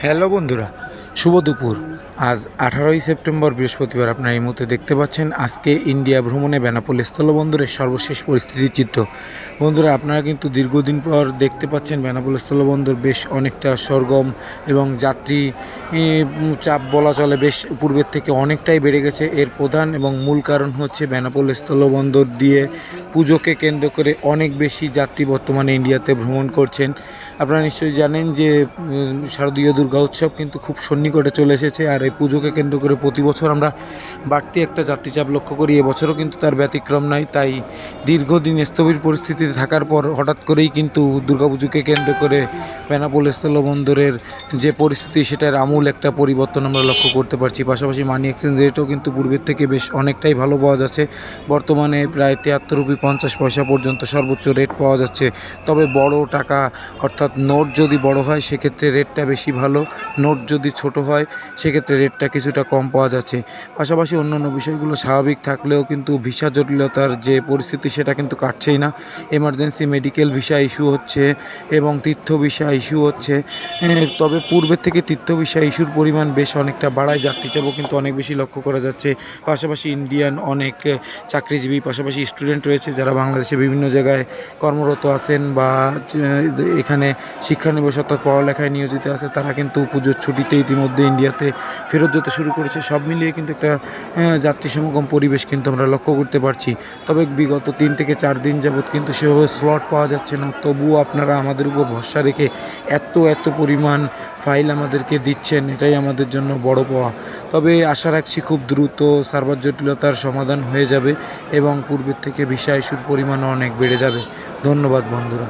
Hello বন্ধুরা শুভ দুপুর। আজ আঠারোই সেপ্টেম্বর বৃহস্পতিবার আপনারা এই মুহূর্তে দেখতে পাচ্ছেন আজকে ইন্ডিয়া ভ্রমণে বেনাপোল স্থলবন্দরের সর্বশেষ পরিস্থিতির চিত্র। বন্ধুরা, আপনারা কিন্তু দীর্ঘদিন পর দেখতে পাচ্ছেন বেনাপোল স্থলবন্দর বেশ অনেকটা সরগম এবং যাত্রী চাপ বলা চলে, বেশ পূর্বের থেকে অনেকটাই বেড়ে গেছে। এর প্রধান এবং মূল কারণ হচ্ছে বেনাপোল স্থলবন্দর দিয়ে পুজোকে কেন্দ্র করে অনেক বেশি যাত্রী বর্তমানে ইন্ডিয়াতে ভ্রমণ করছেন। আপনারা নিশ্চয়ই জানেন যে শারদীয় দুর্গা উৎসব কিন্তু খুব সন্নিকটে চলে এসেছে আর এই পুজোকে কেন্দ্র করে প্রতি বছর আমরা বাড়তি একটা যাত্রীচাপ লক্ষ্য করি। এবছরও কিন্তু তার ব্যতিক্রম নাই তাই দীর্ঘদিন স্থবির পরিস্থিতিতে থাকার পর হঠাৎ করেই কিন্তু দুর্গাপুজোকে কেন্দ্র করে বেনাপোল স্থলবন্দরের যে পরিস্থিতি, সেটার আমূল একটা পরিবর্তন আমরা লক্ষ্য করতে পারছি। পাশাপাশি মানি এক্সচেঞ্জ রেটও কিন্তু পূর্বের থেকে বেশ অনেকটাই ভালো পাওয়া যাচ্ছে। বর্তমানে প্রায় তিয়াত্তর রুপি পঞ্চাশ পয়সা পর্যন্ত সর্বোচ্চ রেট পাওয়া যাচ্ছে। তবে বড় টাকা, অর্থাৎ নোট যদি বড় হয়, সেক্ষেত্রে রেটটা বেশি ভালো। নোট যদি ছোট হয়, সেক্ষেত্রে রেটটা কিছুটা কম পাওয়া যাচ্ছে। পাশাপাশি অন্যান্য বিষয়গুলো স্বাভাবিক থাকলেও কিন্তু ভিসা জটিলতার যে পরিস্থিতি, সেটা কিন্তু কাটছেই না। এমার্জেন্সি মেডিকেল ভিসা ইস্যু হচ্ছে এবং তীর্থ ভিসা ইস্যু হচ্ছে। তবে পূর্বের থেকে তীর্থ ভিসা ইস্যুর পরিমাণ বেশ অনেকটা বাড়ায়, যাত্রীচাপও কিন্তু অনেক বেশি লক্ষ্য করা যাচ্ছে। পাশাপাশি ইন্ডিয়ান অনেক চাকরিজীবী, পাশাপাশি স্টুডেন্ট রয়েছে যারা বাংলাদেশে বিভিন্ন জায়গায় কর্মরত আছেন বা এখানে শিক্ষানিবেশ অর্থাৎ পড়ালেখায় নিয়োজিত আছে, তারা কিন্তু পুজোর ছুটিতে ইতিমধ্যে ইন্ডিয়াতে ফেরত যেতে শুরু করেছে। সব মিলিয়ে কিন্তু একটা যাত্রী সমাগম পরিবেশ কিন্তু আমরা লক্ষ্য করতে পারছি। তবে বিগত তিন থেকে চার দিন যাবৎ কিন্তু সেভাবে স্লট পাওয়া যাচ্ছে না। তবুও আপনারা আমাদের উপর ভরসা রেখে এত এত পরিমাণ ফাইল আমাদেরকে দিচ্ছেন, এটাই আমাদের জন্য বড় পাওয়া। তবে আশা রাখছি খুব দ্রুত সার্ভার জটিলতার সমাধান হয়ে যাবে এবং পূর্বের থেকে ভিসা ইস্যুর পরিমাণও অনেক বেড়ে যাবে। ধন্যবাদ বন্ধুরা।